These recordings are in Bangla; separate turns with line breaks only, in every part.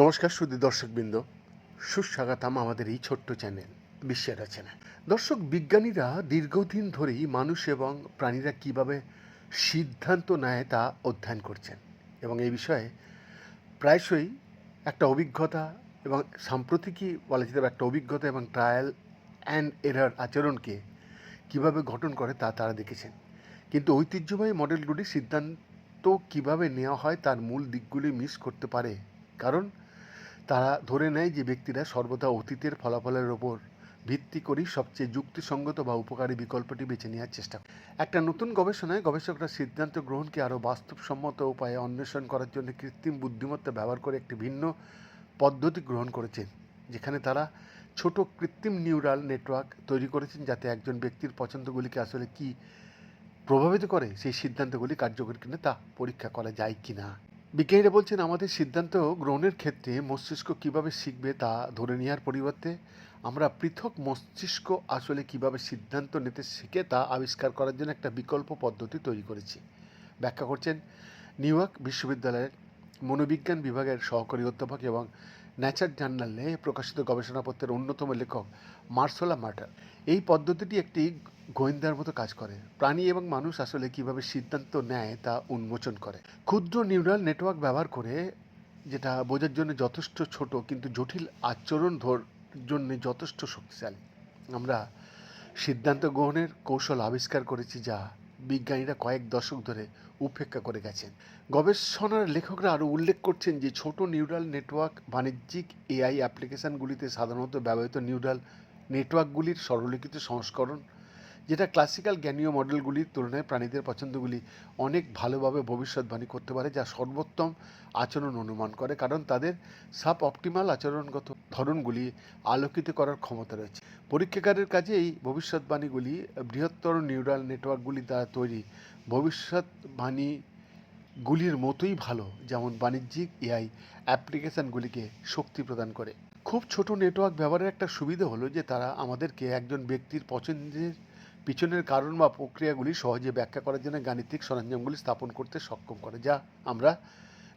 নমস্কার সুদী দর্শকবৃন্দ। সুস্বাগতম আমাদের এই ছোট্ট চ্যানেল, বিশ্বের চ্যানেল দর্শক, বিজ্ঞানীরা দীর্ঘদিন ধরেই মানুষ এবং প্রাণীরা কীভাবে সিদ্ধান্ত নেয় তা অধ্যয়ন করছেন এবং এই বিষয়ে প্রায়শই একটা অভিজ্ঞতা এবং সাম্প্রতিকই বলা যেতে একটা অভিজ্ঞতা এবং ট্রায়াল অ্যান্ড এরার আচরণকে কীভাবে গঠন করে তা তারা দেখেছেন। কিন্তু ঐতিহ্যবাহী মডেলগুলি সিদ্ধান্ত কীভাবে নেওয়া হয় তার মূল দিকগুলি মিস করতে পারে। কারণ তারা ধরে নেয় যে ব্যক্তিরা সর্বদা অতীতের ফলাফলের ওপর ভিত্তি করেই সবচেয়ে যুক্তিসঙ্গত বা উপকারী বিকল্পটি বেছে নেওয়ার চেষ্টা করে। একটা নতুন গবেষণায় গবেষকরা সিদ্ধান্ত গ্রহণকে আরও বাস্তবসম্মত উপায়ে অন্বেষণ করার জন্য কৃত্রিম বুদ্ধিমত্তা ব্যবহার করে একটি ভিন্ন পদ্ধতি গ্রহণ করেছেন, যেখানে তারা ছোট কৃত্রিম নিউরাল নেটওয়ার্ক তৈরি করেছেন যাতে একজন ব্যক্তির পছন্দগুলিকে আসলে কি প্রভাবিত করে সেই সিদ্ধান্তগুলি কার্যকরী কিনা তা পরীক্ষা করা যায় কিনা। বিজ্ঞানীরা বলছেন, আমাদের সিদ্ধান্ত গ্রহণের ক্ষেত্রে মস্তিষ্ক কীভাবে শিখবে তা ধরে নেওয়ার পরিবর্তে আমরা পৃথক মস্তিষ্ক আসলে কীভাবে সিদ্ধান্ত নিতে শিখে তা আবিষ্কার করার জন্য একটা বিকল্প পদ্ধতি তৈরি করেছি। ব্যাখ্যা করছেন, নিউ ইয়র্ক বিশ্ববিদ্যালয়ের মনোবিজ্ঞান বিভাগের সহকারী অধ্যাপক এবং ন্যাচার জার্নালে প্রকাশিত গবেষণাপত্রের অন্যতম লেখক মার্সোলা মার্টার। এই পদ্ধতিটি একটি গোয়েন্দার মতো কাজ করে। প্রাণী এবং মানুষ আসলে কীভাবে সিদ্ধান্ত নেয় তা উন্মোচন করে। ক্ষুদ্র নিউরাল নেটওয়ার্ক ব্যবহার করে যেটা বোঝার জন্য যথেষ্ট ছোট কিন্তু জটিল আচরণ ধর, জন্য যথেষ্ট শক্তিশালী। আমরা সিদ্ধান্ত গ্রহণের কৌশল আবিষ্কার করেছি যা বিজ্ঞানীরা কয়েক দশক ধরে উপেক্ষা করে গেছেন। গবেষণার লেখকরা আরও উল্লেখ করছেন যে ছোট নিউরাল নেটওয়ার্ক বাণিজ্যিক এআই অ্যাপ্লিকেশনগুলিতে সাধারণত ব্যবহৃত নিউরাল নেটওয়ার্কগুলির সরলীকৃত সংস্করণ যেটা ক্লাসিক্যাল জ্ঞানীয় মডেলগুলির তুলনায় প্রাণীদের পছন্দগুলি অনেক ভালোভাবে ভবিষ্যৎবাণী করতে পারে, যা সর্বোত্তম আচরণ অনুমান করে। কারণ তাদের সাব অপটিমাল আচরণগত ধরনগুলি আলোকিত করার ক্ষমতা রয়েছে। পরীক্ষাগারের কাজে এই ভবিষ্যৎবাণীগুলি বৃহত্তর নিউরাল নেটওয়ার্কগুলি দ্বারা তৈরি ভবিষ্যৎবাণীগুলির মতোই ভালো, যেমন বাণিজ্যিক এআই অ্যাপ্লিকেশনগুলিকে শক্তি প্রদান করে। খুব ছোট নেটওয়ার্ক ব্যবহারের একটা সুবিধা হলো যে তারা আমাদেরকে একজন ব্যক্তির পছন্দের পিছনের কারণ বা প্রক্রিয়াগুলি সহজে ব্যাখ্যা করার জন্য গাণিতিক সরঞ্জামগুলি স্থাপন করতে সক্ষম করে, যা আমরা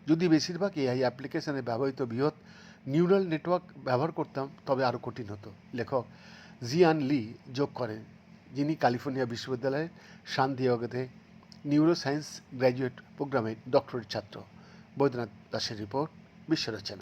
যদি বেশিরভাগ এআই অ্যাপ্লিকেশনে ব্যবহৃত বৃহৎ নিউরাল নেটওয়ার্ক ব্যবহার করতাম, তবে আরও কঠিন হতো। লেখক জিয়ান লি যোগ করেন, যিনি ক্যালিফোর্নিয়া বিশ্ববিদ্যালয়ের সান দিয়েগোতে নিউরো সায়েন্স গ্র্যাজুয়েট প্রোগ্রামের ডক্টরেট ছাত্র। বৈদ্যনাথ দাসের রিপোর্ট বিশ্ব রচনা